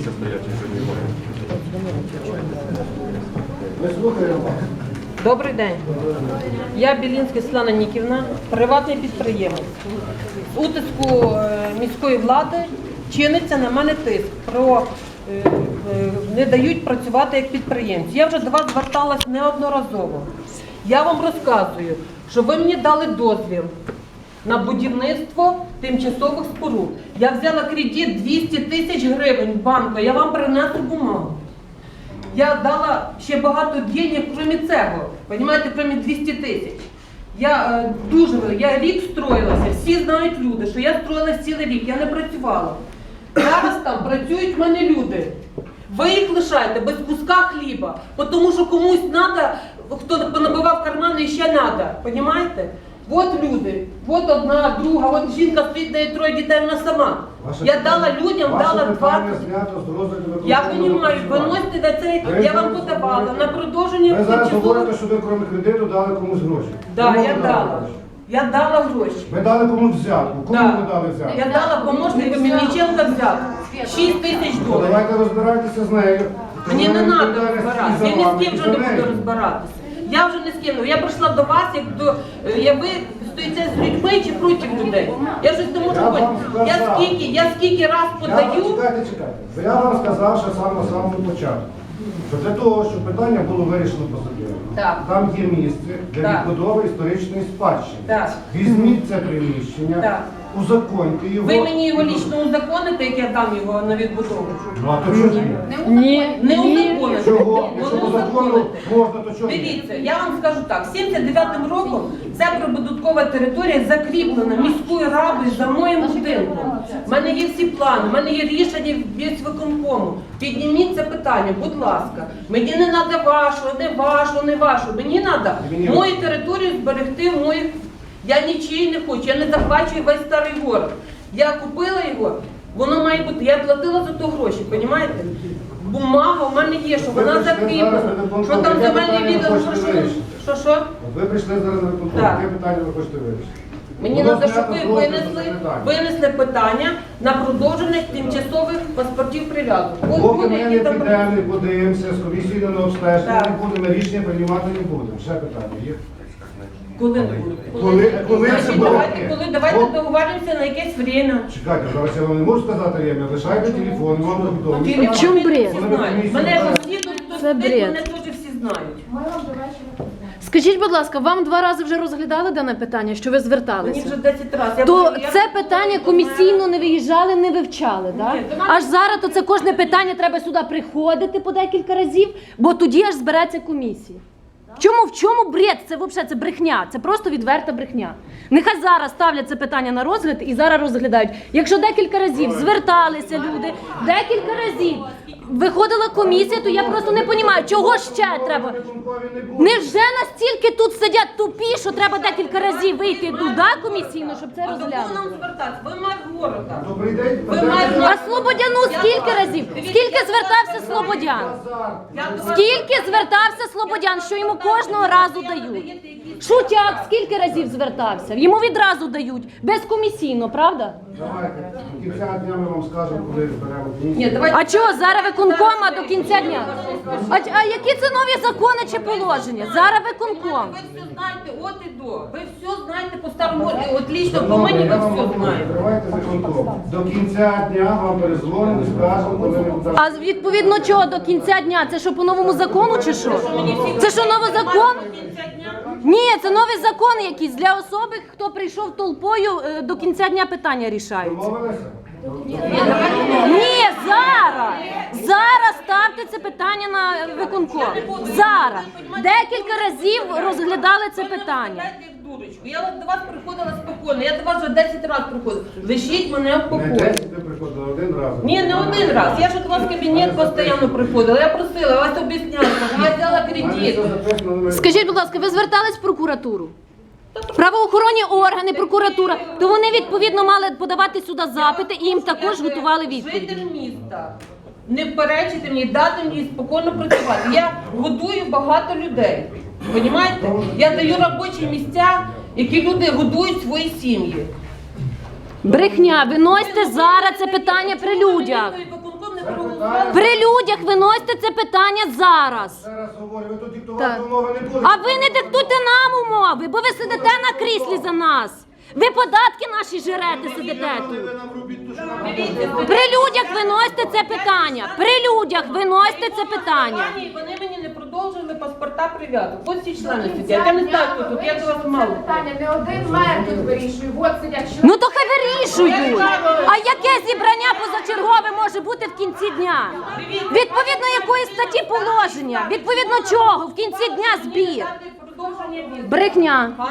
місця стоять, якщо немає. Ми слухаємо. Добрий день. Я Білінська Світлана Ніківна, приватний підприємець. З утиску е, міської влади чиниться на мене тиск про е, е, не дають працювати як підприємці. Я вже до вас зверталась неодноразово. Я вам розказую, що ви мені дали дозвіл на будівництво тимчасових споруд. Я взяла кредит 200 тисяч гривень в банку, я вам принесу бумагу. Я дала ще багато денег, крім цього. Понимаєте, крім 200 тисяч. Я е, дуже я рік строїлася, всі знають люди, що я строїлася цілий рік, я не працювала. Зараз там працюють в мене люди. Ви їх лишаєте без куска хліба, тому що комусь треба, хто понабивав кармани, ще треба. Понімаєте? От люди, от одна, друга, от жінка стоїть, дає троє дітей, вона сама. Ваше я питання- дала людям, ваше дала питання 20. знято з розгляду Я розумію, виносите на цей, Ви я вам зараз подавала говорите- на продовження Ви зараз говорите, що ви крім кредиту дали комусь гроші. Да, Кому я ви дала. гроші? Я дала гроші. Ви дали комусь взятку. Кому Да. ви дали взятку? Я дала помощнику Мельниченка взяти 6 тисяч Ну, доларів. Давайте розбирайтеся з нею. Мені не треба розбиратися. Я ні з ким вже не буду розбиратися. Я вже не з ким. Я прийшла до вас, як до е, я ви стоїте з людьми чи проти людей. Я щось не можу поняти. Я скільки, я скільки раз подаю. чекайте, чекайте. Я вам сказав ще саме самому початку. Що для того, щоб питання було вирішено по-собі, Так. там є місце для Так. відбудови історичної спадщини. Так. Візьміть це приміщення, Так. Узаконьте його. Ви мені його лічно узаконите, як я дам його на відбудову. Ну а то чого ж ні? Ні, Не ні. узаконите. Чого? Якщо по закону можна, то чого ні? Дивіться, я вам скажу так, 79-м роком ця прибудинкова територія закріплена міською радою за моїм будинком. У мене є всі плани, в мене є рішення від виконкому. Підніміть це питання, будь ласка. Мені не треба вашого, не вашого, не вашого. Мені треба мою територію зберегти в моїх. Я нічиї не хочу, я не захвачую весь старий город. Я купила його, воно має бути. Я платила за то гроші, розумієте? Бумага в мене є, що вона закріплена. на Що там земельний відділ, що що? Що що? Ви прийшли зараз на Так. яке питання ви хочете вирішити? Мені треба, щоб ви винесли, питання. винесли питання на продовження тимчасових паспортів прив'язок. Поки ми не підемо, не подивимося, з комісійним обстеженням Так. не будемо, рішення приймати не будемо. Ще питання є? Коли не будуть. Коли, коли це Значить, буде? давайте, коли давайте От, договоримося на якесь время. Чекайте, зараз я вам не можу сказати время, лишайте телефон, вам повідомлю. Телефон В чому всі бред? знають. Мене всі тут хто Це сидить, бред. мене теж всі знають. Скажіть, будь ласка, вам два рази вже розглядали дане питання, що ви Мені вже зверталися? 10 разів. Я То говорю, я це буду питання комісійно не виїжджали, не вивчали, да? Ні, до Аж зараз то це кожне питання треба сюди приходити по декілька разів, бо тоді аж збереться комісія. Чому в чому бред? Це взагалі це брехня, це просто відверта брехня. Нехай зараз ставлять це питання на розгляд і зараз розглядають. Якщо декілька разів зверталися люди, декілька разів виходила комісія, то я просто не розумію, чого ще треба. Невже настільки тут сидять тупі, що треба декілька разів вийти туди комісійно, щоб це А до кого розглянути? нам звертатися? Ви мер города. То прийдете, Ви маєте- А Слободяну скільки разів? Скільки звертався Слободян? Скільки звертався Слободян, що йому кожного разу дають? Шутяк скільки разів звертався? Йому відразу дають, безкомісійно, правда? Давайте, до кінця дня ми вам скажемо, коли зберемо комісію. Ні, давайте. А чого зараз виконкома до кінця дня? А, а які це нові закони чи положення? Зараз виконком. Ви все знаєте от і до. Ви все знаєте по старому. От лічно по мені ви все знаєте. Виконком. До кінця дня вам перезвонимо скажемо, коли ми. А відповідно чого до кінця дня? Це що по новому закону чи що? Це що новий закон? Ні, це нові закони якісь для особи, хто прийшов толпою е, до кінця дня питання рішаються. Домовилися? Ні, зараз! Зараз ставте це питання на виконком. Зараз. Декілька разів розглядали це питання. Дурочку. Я от до вас приходила спокійно. Я до вас вже 10 разів приходила. Лишіть мене в Не покої. 10 ви приходили один раз. Ні, не один раз. Я ж до вас в кабінет постійно приходила. Я просила, я вас об'ясняла. Я взяла кредит. Скажіть, будь ласка, ви звертались в прокуратуру? Правоохоронні органи, прокуратура, то вони відповідно мали подавати сюди запити і їм також готували відповіді. Житель міста. Не перечити мені, дати мені спокійно працювати. Я годую багато людей. Понімаєте? Я даю робочі місця, які люди годують свої сім'ї. Брехня, виносьте зараз це питання при людях. При людях виносьте це питання зараз. Ще говорю, ви тут диктувати Так. умови не будете. А ви не диктуйте нам умови, бо ви сидите на кріслі за нас. Ви податки наші жерете сидите тут. Ви нам робіть те, що нам. При людях виносьте це питання. При людях виносьте це питання. Вони мені продовжили паспорта прив'язок. Ось ці члени сидять. Я не знаю, хто тут, я до вас мало. питання не один мер тут вирішує. От сидять що Ну то хай вирішують. А яке зібрання позачергове може бути в кінці дня? Відповідно якої статті положення? Відповідно чого? В кінці дня збір. Продовження. Брехня. А?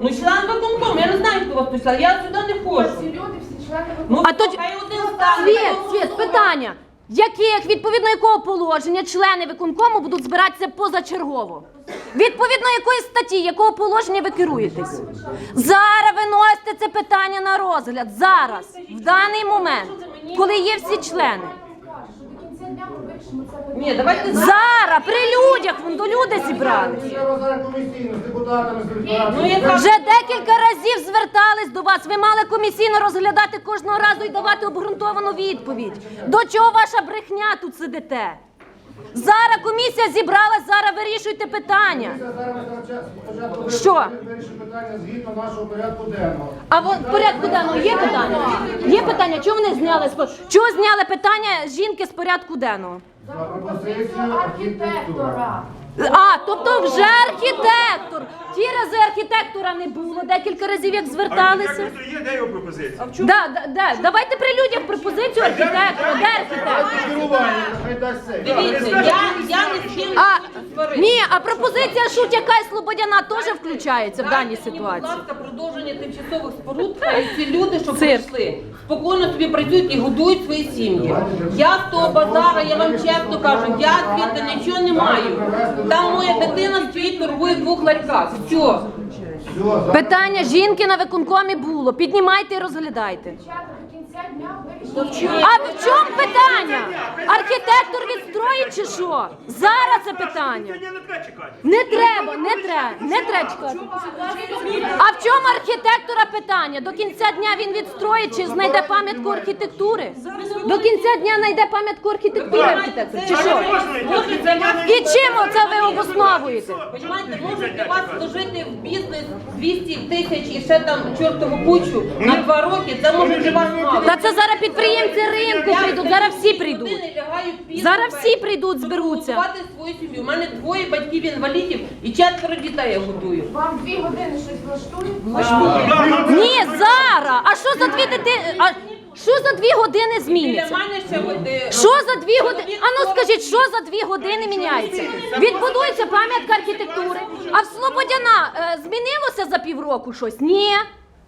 Ну, член виконкому, я не знаю, хто вас тут член, я сюди не ці ходжу. люди, всі члени Ну, А тоді- хай один стане. Світ, світ, питання. Яких, відповідно якого положення члени виконкому будуть збиратися позачергово? Відповідно якої статті, якого положення ви керуєтесь? Зараз виносите це питання на розгляд. Зараз, в даний момент, коли є всі члени. що до кінця дня ми вирішимо це питання. Ні, давайте Зараз, при людях, вон до люди зібрали. Треба зараз комісійно з депутатами, з депутатами. Ну, Вже декілька разів звертались до вас. Ви мали комісійно розглядати кожного разу і давати обґрунтовану відповідь. До чого ваша брехня тут сидите? Зараз комісія зібралась, зараз вирішуйте питання. Що? вирішимо питання згідно нашого порядку денного. А от в порядку денного є питання? Є питання, чого вони зняли з по- чого зняли питання жінки з порядку денного? За пропозицію архітектора. А, тобто вже архітектор. Ті рази архітектора не було, декілька разів як зверталися. Є, де його пропозиція? Да, да, да. Давайте при людях пропозицію архітектора. Де архітектор? Керування, дасть. Дивіться, я, я не з ким А. ні, а пропозиція Шутяка і Слободяна теж включається в даній Дайте мені, ситуації. Будь ласка, продовження тимчасових споруд, хай ці люди, що Цирк. прийшли, спокійно собі працюють і годують свої сім'ї. Я з того базара, я вам чесно кажу, я звідти нічого не маю. Там моя дитина стоїть, торгує в двох ларьках. Все. Питання жінки на виконкомі було. Піднімайте і розглядайте. Дівчата, до кінця дня. А в чому питання? Архітектор відстроїть чи що? Зараз це питання. Не треба, не треба, не треба чекати. В чому архітектора питання? До кінця дня він відстроїть чи знайде пам'ятку архітектури? До кінця дня знайде пам'ятку архітектури архітектор, чи що? І чим оце ви обосновуєте? Понимаєте, можуть для вас вложити в бізнес 200 тисяч і ще там чортову кучу на два роки, це може для вас мало. Та це зараз підприємці ринку прийдуть, зараз всі прийдуть. Лягають Зараз всі прийдуть, зберуться. Свою сім'ю. У мене двоє батьків інвалідів і четверо дітей я годую. Вам дві години щось влаштує? Ні, зараз. А що за дві дитини? А що за дві години Біля зміниться? мене ще е, Що за дві години? А ну скажіть, що за дві години міняється? Відбудується пам'ятка архітектури. А в Слободяна е, змінилося за півроку щось? Ні.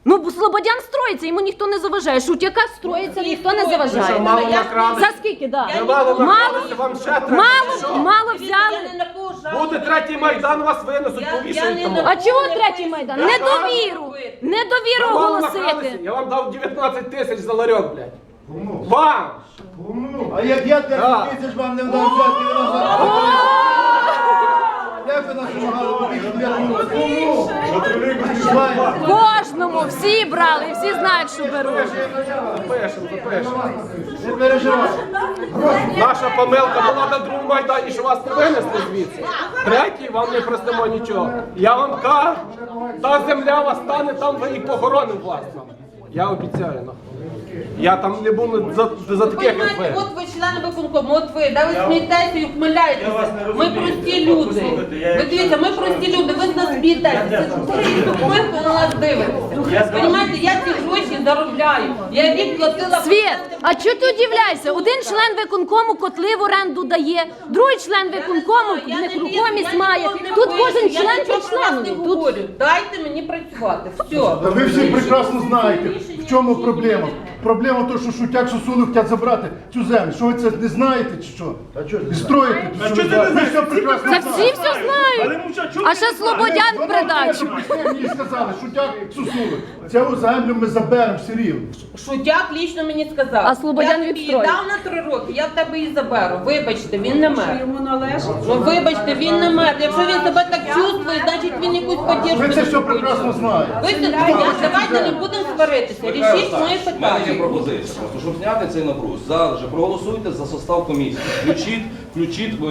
Ну, бо Слободян строїться, йому ніхто не заважає. Шутяка строїться, ніхто не заважає. мало накрали? За скільки, да? Мало накралися, вам ще треба. Мало, мало взяли. я не на кого жалую. Буде третій майдан, вас винесуть, Я- я повішають не тому. на- А чого третій майдан? Недовіру. Недовіру Мало накралися. оголосити. Я вам дав 19 тисяч за ларьок, блядь. Кому? Вам! Кому? А як я 10 Так. тисяч вам не вдав взяти разом? Як ви нас вимагали побільше? Кожному всі брали, і всі знають, що беруть. Запишемо, запишемо. Не переживай. Наша помилка була на другому майдані, що вас не винесли звідси. Третій вам не простимо нічого. Я вам кажу, та земля вас стане, там ви і похоронимо власно. Я обіцяю. Я там не буду за, за таких, як ви. Ви члени виконкому, от ви, да ви смієтеся і Я вас ухмиляєтеся. не Ми розумію. прості люди. Послухайте, я- Ви дивіться, ми прості люди, ви з нас смієтеся. Це тупих на нас дивитеся. Понимаєте, я ці гроші заробляю. Я рік платила... Світ, а чого ти удивляєшся? Один член виконкому котли в оренду дає, другий член виконкому Я не лізу, нерухомість я має. не Тут кожен я член нічого по про вас не члену. Тут говорю. Дайте мені працювати. Все. Та ви всі прекрасно знаєте, в чому проблема. Проблема в тому, що шутяк Сосуну хочуть забрати цю землю. Що ви це не знаєте чи що? І строїте, А що ти не знаєш? прекрасно Це всі все знають. А ще? Слободян придачу. мені сказали, шутяк Сосуну. Цю землю ми заберемо все рівно. Шутяк лічно мені сказав. А Слободян я тобі відстроїть. дав на три роки, я в тебе її заберу. Вибачте, він не мер. Йому належить. Ну вибачте, він не мер. Якщо він себе так чувствує, значить він якусь поддержку. Ви це все прекрасно знаєте. Ви це- я- давайте не будемо сваритися. Рішіть моє питання. мене пропозиція. Просто щоб зняти цей напруг, зараз же проголосуйте за состав комісії. Включіть, включіть в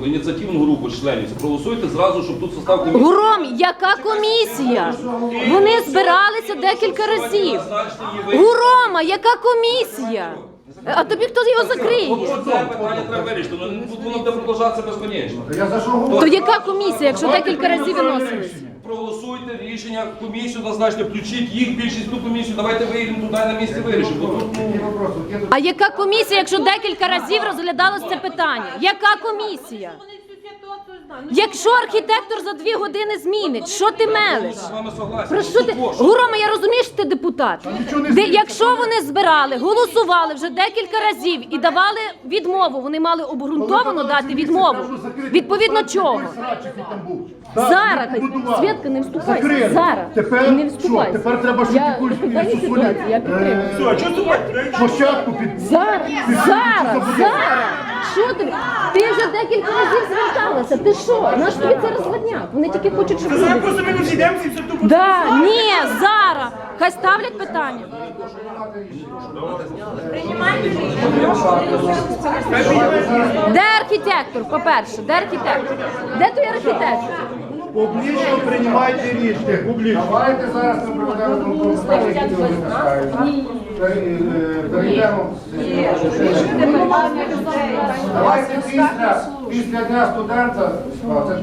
в ініціативну групу членів. Проголосуйте зразу, щоб тут состав комісії. Гуром, яка комісія? Вони збиралися декілька разів. Назначте її ви. Гурома, яка комісія? А тобі хто його закриє? От Це питання треба вирішити. Ну, тут воно буде продовжатися безконечно. Я за що говорю? То яка комісія, якщо декілька разів виносились? Проголосуйте рішення, комісію назначте, включіть їх більшість ту комісію, давайте виїдемо туди на місці вирішимо. Ну, тут А яка комісія, якщо декілька разів розглядалось це питання? Яка комісія? Ну, Якщо архітектор за дві години змінить, що ти мелиш? Про що ти Гурома, я розумію, що ти депутат. Де, якщо вони збирали, голосували вже декілька разів і давали відмову, вони мали обґрунтовано дати відмову. Відповідно чого? Зараз, Свідка, не вступайся. Зараз. Тепер не що? вступайся. Тепер треба, щоб Я якусь в даній Сусуню, я підтримую. е, Все, а чого ступати? Площадку під Зараз, зараз, зараз. Що тобі? Ти вже декілька разів зверталася. Ти що? Наш тобі це розводняк. Вони тільки хочуть, щоб Зараз люди... просто ми розійдемося і все тупо. Да, ні, зараз. Хай ставлять питання. Де архітектор, по-перше? Де архітектор? Де той архітектор? Публічно приймайте рішення. Публічно. Давайте зараз ми проведемо конкурс, які ви випускаєте. Перейдемо. Давайте після, після дня студента. а, Це, е,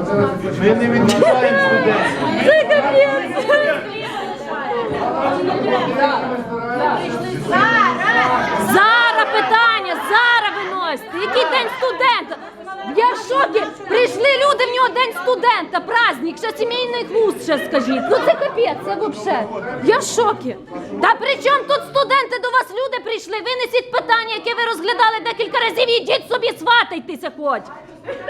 11 Ми не відмічаємо студентів. Зараз питання, зараз виносите. Який день студента? Я в шокі. Прийшли люди, в нього день студента, праздник, ще сімейний глузд, ще скажіть. Ну це капець, це взагалі. Я в шокі. Та при чому тут студенти до вас люди прийшли? Винесіть питання, яке ви розглядали декілька разів, і йдіть собі сватайтеся хоч.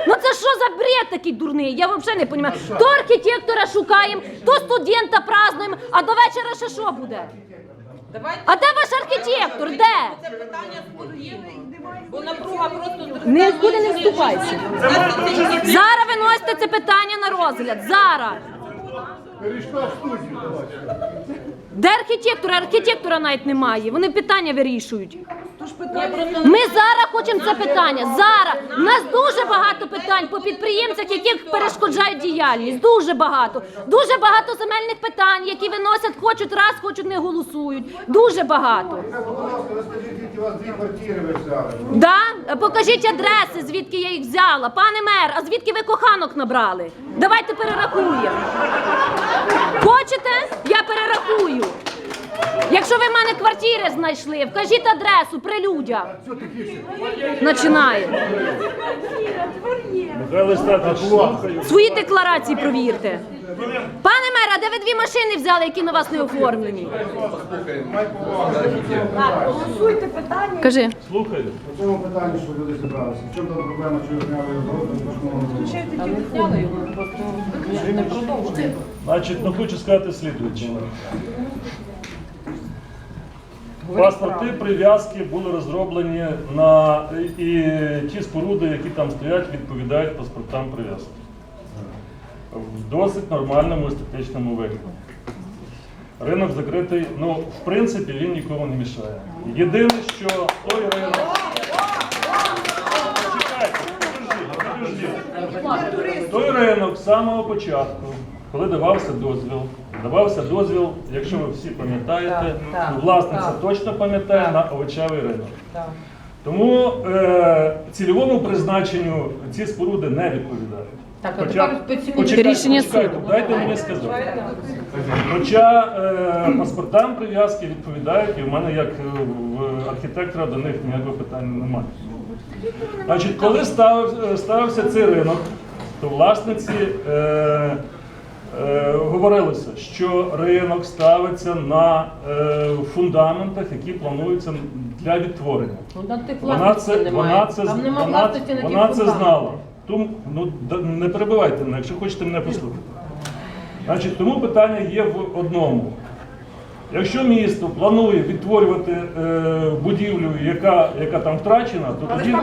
Ну це що за бред такий дурний? Я взагалі не розумію. То архітектора шукаємо, то студента празднуємо, а до вечора ще що буде? Давайте А де ваш архітектор? Де? це питання спор'їли, бо напруга просто Нікуди не вступайся. Зараз виносите це питання на розгляд. Зараз. Перейшла в студію. Де архітектора? Архітектора навіть немає. Вони питання вирішують. Ми зараз хочемо це питання. Зараз у нас дуже багато питань по підприємцях, яких перешкоджають діяльність. Дуже багато. Дуже багато земельних питань, які виносять, хочуть раз, хочуть не голосують. Дуже багато. Які. Да? Покажіть адреси, звідки я їх взяла. Пане мер, а звідки ви коханок набрали? Давайте перерахуємо. Хочете? Я перерахую. Якщо ви в мене квартири знайшли, вкажіть адресу при людях. Починає. Свої декларації провірте. Пане мер, а де ви дві машини взяли, які на вас не оформлені? Кажи. Слухаю. По цьому питанню, що люди зібралися. В чому там проблема, що ви зняли згодом? Значить, ну хочу сказати слідуюче. Паспорти прив'язки були розроблені на і ті споруди, які там стоять, відповідають паспортам прив'язки. В досить нормальному естетичному вигляді. Ринок закритий, ну, в принципі, він нікому не мішає. Єдине, що той ринок. Чекайте. Той ринок з самого початку, коли давався дозвіл, давався дозвіл, якщо ви всі пам'ятаєте, ну, власниця точно пам'ятає на овочевий ринок. Тому е, цільовому призначенню ці споруди не відповідають. Так, Хоча- почекайте, почекайте, суду. Дайте мені сказати. Хоча е, паспортам прив'язки відповідають, і в мене як е, в архітектора до них ніякого питання немає. Значить, коли став, е, ставився цей ринок, то власниці е, говорилося, що ринок ставиться на е, фундаментах, які плануються для відтворення. Ну, Вона це, вона це, вона, вона це знала. Тому ну, не перебивайте мене, якщо хочете мене послухати. Значить, тому питання є в одному. Якщо місто планує відтворювати е, будівлю, яка, яка там втрачена, то тоді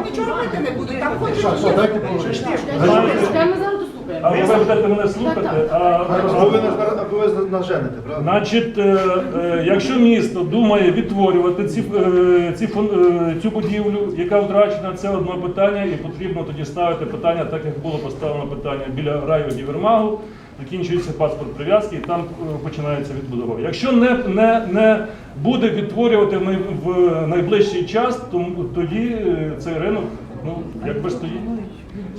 Що, що, дайте поговорити. знаєте, Чекай, ми зараз А ви будете мене слухати, а Або ви нас- або ви наженете, правда? Значить, е, е, якщо місто думає відтворювати ці, е, ці, е, цю будівлю, яка втрачена, це одне питання, і потрібно тоді ставити питання, так як було поставлено питання біля раю Дівермагу, закінчується паспорт прив'язки, і там е, починається відбудова. Якщо не, не, не буде відтворювати в най- в найближчий час, то тоді е, цей ринок ну, якби стоїть.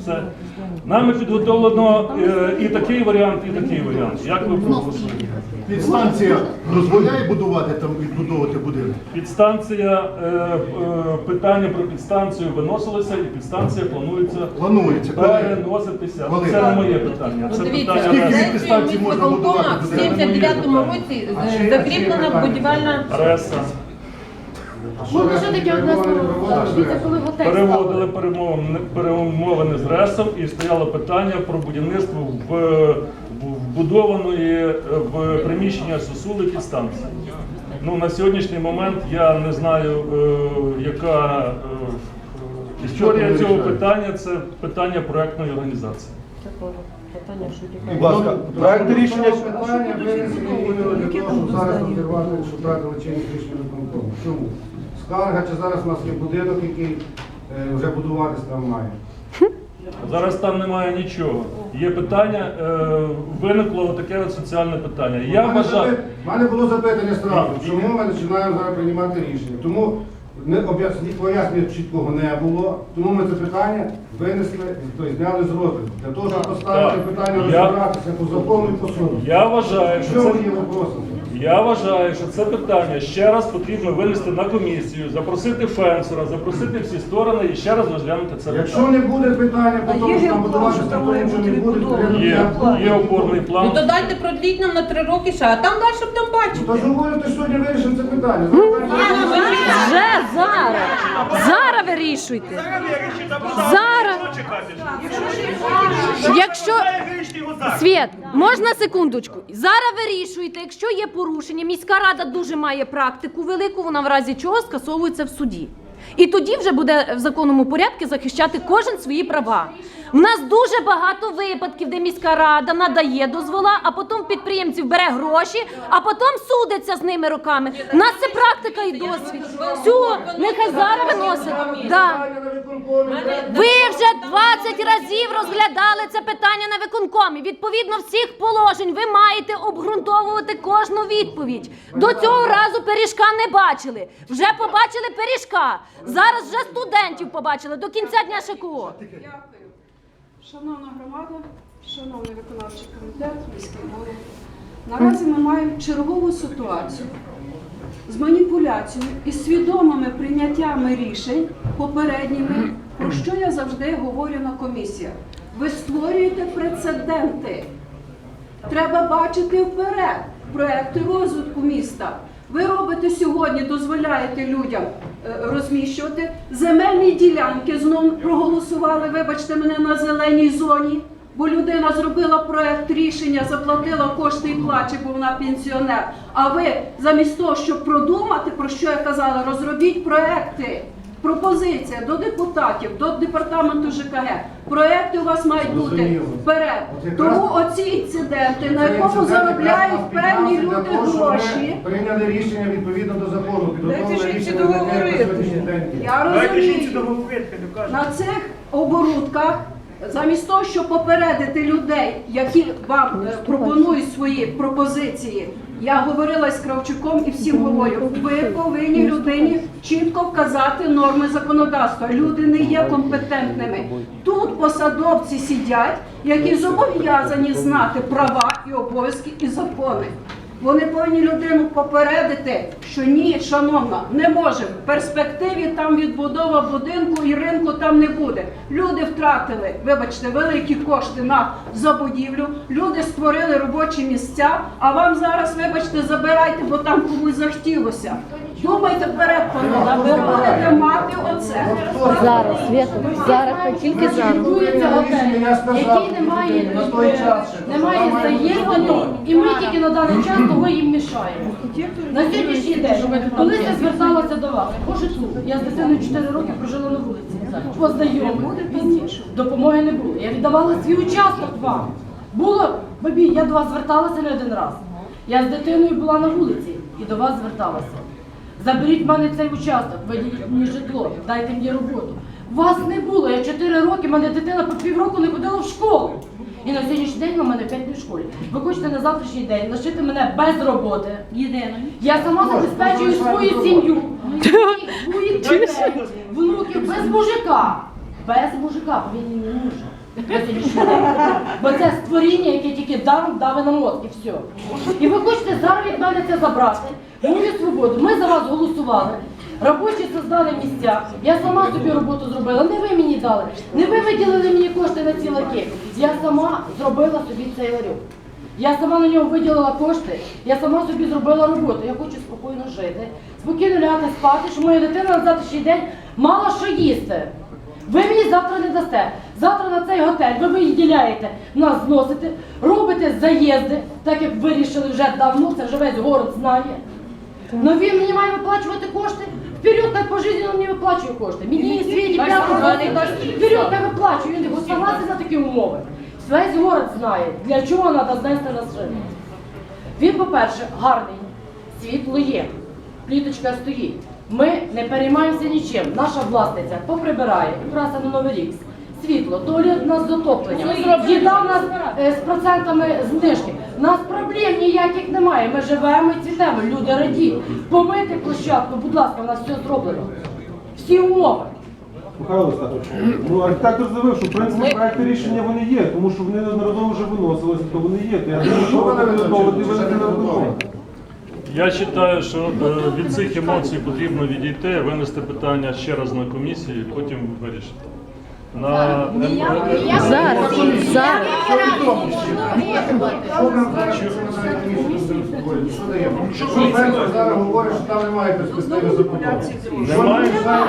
Все. Нами підготовлено е, і такий варіант, і такий варіант. Як ви проголосуєте? Підстанція дозволяє будувати там відбудовувати будинок? Підстанція, е, е, питання про підстанцію виносилося, і підстанція планується Планується. Переноситися. Коли? Це не моє питання. Це От питання Скільки від дистанції можна будувати в будинок? 79-му році е, закріплена будівельна Реса. Можна ще таке одне слово? Дивіться, коли готель Переводили перемовини, перемовини з Ресом і стояло питання про будівництво в, в вбудованої е, в приміщення Сосули підстанції. Ну, на сьогоднішній момент я не знаю, е, яка е, історія цього питання. Це питання проектної організації. Питання, що Будь ласка, проект рішення. Питання винесені іменно для того, щоб зараз розірвати, щоб чинність рішення виконкому. Чому? Скарга, чи зараз у нас є будинок, який е, вже будуватись там має. Зараз там немає нічого. Є питання, е, виникло таке от соціальне питання. Я У мене запит- У мене було запитання зразу, чому ми починаємо зараз приймати рішення. Тому пояснення чіткого не було, тому ми це питання винесли, тобто зняли з розгляду. Для того, щоб поставити питання Я- по закону і по суду. Я вважаю, що Що це є вопросом? Я вважаю, що це питання ще раз потрібно винести на комісію, запросити фенсера, запросити всі сторони і ще раз розглянути це Якщо не буде питання по тому, що там тому що не буде, то Є, є опорний Ну план. то дайте продліть нам на три роки ще, а там далі будемо бачити. Тож говорите, сьогодні вирішимо це питання. Зараз Вже зараз. Зараз вирішуйте. Зараз. Якщо Світ, можна секундочку. Зараз вирішуйте, якщо є порушення, міська рада дуже має практику велику, вона в разі чого скасовується в суді. І тоді вже буде в законному порядку захищати кожен свої права. У нас дуже багато випадків, де міська рада надає дозвола, а потім підприємців бере гроші, а потім судиться з ними роками. У нас це практика і досвід. Все, нехай зараз виносить. Да. Ви вже 20 разів розглядали це питання на виконкомі. Відповідно всіх положень ви маєте обґрунтовувати кожну відповідь. До цього разу пиріжка не бачили. Вже побачили пиріжка. Зараз вже студентів побачили до кінця дня ШКО. Шановна громада, шановний виконавчий комітет, міський голова. Наразі ми маємо чергову ситуацію з маніпуляцією і свідомими прийняттями рішень попередніми, про що я завжди говорю на комісіях. Ви створюєте прецеденти. Треба бачити вперед проекти розвитку міста. Ви робите сьогодні, дозволяєте людям розміщувати земельні ділянки. Знову проголосували, вибачте мене на зеленій зоні. Бо людина зробила проект рішення, заплатила кошти і плаче, бо вона пенсіонер. А ви замість того, щоб продумати, про що я казала, розробіть проекти. Пропозиція до депутатів, до департаменту ЖКГ. Проекти у вас мають бути вперед. Тому оці інциденти, на якому заробляють для того, щоб ми гроші. Прийняли рішення відповідно до закону. Підготовили Дайте жінці рішення на договорити. сьогоднішній день. Я розумію. На цих оборудках, замість того, щоб попередити людей, які вам е, пропонують свої пропозиції, я говорила з Кравчуком і всім говорю, ви повинні людині чітко вказати норми законодавства. Люди не є компетентними. Тут посадовці сидять, які зобов'язані знати права і обов'язки і закони. Вони повинні людину попередити, що ні, шановна, не може. В перспективі там відбудова будинку і ринку там не буде. Люди втратили, вибачте, великі кошти на забудівлю. Люди створили робочі місця. А вам зараз, вибачте, забирайте, бо там комусь захотілося. Думайте вперед, панове, ви будете мати оце. Зараз, Свято, зараз, тільки зараз. Готель, який не має, На той час ще. немає заїзду, і ми тільки на даний час того їм мішаємо. На сьогоднішній день, коли я зверталася до вас, по житлу, я з дитиною 4 роки прожила на вулиці, познайомих, допомоги не було. Я віддавала свій участок вам. Було, бабі, я до вас зверталася не один раз. Я з дитиною була на вулиці і до вас зверталася. Заберіть в мене цей участок, виділіть мені житло, дайте мені роботу. Вас не було. Я 4 роки, мене дитина по півроку не ходила в школу. І на сьогоднішній день у мене п'ять в школі. Ви хочете на завтрашній день лишити мене без роботи. Я сама забезпечую свою сім'ю, своїх- дітей, внуків без мужика. Без мужика, бо він мені не нужен. Бо це створіння, яке тільки даром дави на мозк і все. І ви хочете зараз від мене це забрати. Мою свободу. Ми за вас голосували. Робочі создали місця. Я сама собі роботу зробила. Не ви мені дали. Не ви виділили мені кошти на ці ларки. Я сама зробила собі цей ларьок. Я сама на нього виділила кошти, я сама собі зробила роботу. Я хочу спокійно жити, спокійно лягати спати, щоб моя дитина на завтрашній день мала що їсти. Ви мені завтра не дасте. Завтра на цей готель ви виділяєте нас зносите, робите заїзди, так як вирішили вже давно, це вже весь город знає. Ну він мені має виплачувати кошти. Вперед, так пожизненно мені виплачує кошти. Мені і світі п'яту Вперед, так виплачує. Він його согласен на такі умови. Весь город знає, для чого треба знести нас жити. Він, по-перше, гарний, світло є, пліточка стоїть. Ми не переймаємося нічим. Наша власниця поприбирає, якраз на новий рік. Світло, туалет у нас з отопленням, їда у нас е, з процентами знижки. У нас проблем ніяких немає. Ми живемо і цвітемо, люди раді. Помити площадку, будь ласка, у нас все зроблено. Всі умови. Михайло Остапович, ну архітектор заявив, що в принципі проекти рішення вони є, тому що вони неодноразово вже виносилися, то вони є. То я думаю, що вони винести на виконання. Я вважаю, що е, від цих емоцій потрібно відійти, винести питання ще раз на комісію потім вирішити. На Зараз, зараз. Що зараз що зараз даємо? Говорить, що там немає перспективи забудови. Що нам Немає? мішає?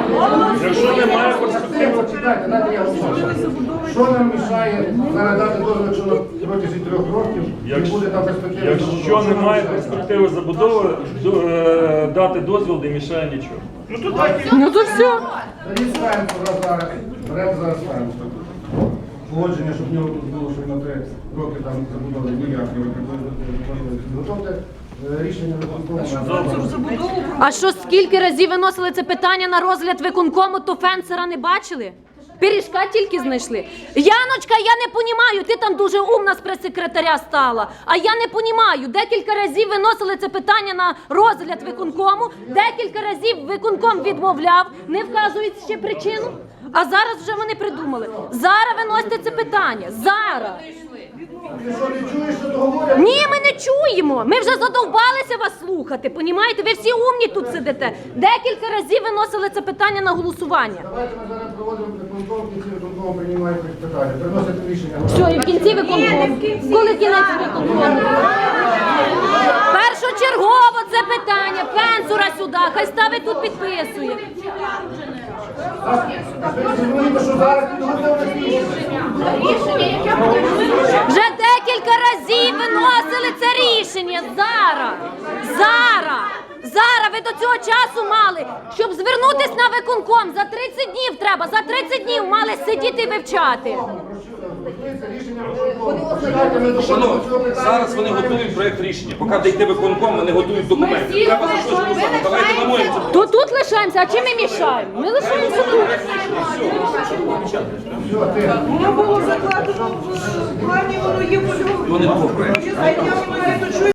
Якщо немає перспективи, Чекайте, дайте я вам скажу. Що нам мішає зараз дати дозвіл, якщо на протязі трьох років не буде там перспективи якщо немає перспективи забудови, е, дати дозвіл не мішає нічого. Ну то все. Тоді ставимо зараз, беремо зараз ставимо. Погодження, щоб в нього тут було, що на три роки там забудови ніякі Готовте е, рішення виконкому. А що скільки разів виносили це питання на розгляд виконкому, то фенсера не бачили? Пиріжка тільки знайшли. Яночка, я не понімаю, ти там дуже умна з прес-секретаря стала. А я не понімаю. Декілька разів виносили це питання на розгляд виконкому, декілька разів виконком відмовляв, не вказують ще причину. А зараз вже вони придумали. Зараз виносите це питання. Зараз. Ти що не чуєш, що то говорять? Ні, ми не чуємо. Ми вже задовбалися вас слухати. Понімаєте? Ви всі умні тут сидите. Декілька разів виносили це питання на голосування. Давайте ми зараз проводимо виконком, в кінці виконкому приймає питання. Приносите рішення. Все, і в кінці виконком. Коли кінець? Першочергово це питання. Фенсура сюди. Хай ставить тут підписує. Ви розумієте, що зараз підготовлять рішення? Вже декілька разів виносили це рішення. Зараз. Зараз. Зараз ви до цього часу мали, щоб звернутись на виконком. За 30 днів треба, за 30 днів мали сидіти і вивчати. Шановні, зараз вони готують проект рішення. Поки дійде виконком, вони готують документи. Треба за щось голосувати. Давайте намоємося. То тут лишаємося, а чим ми мішаємо? Ми лишаємося тут. Воно було закладено в плані, воно є по Вони я маю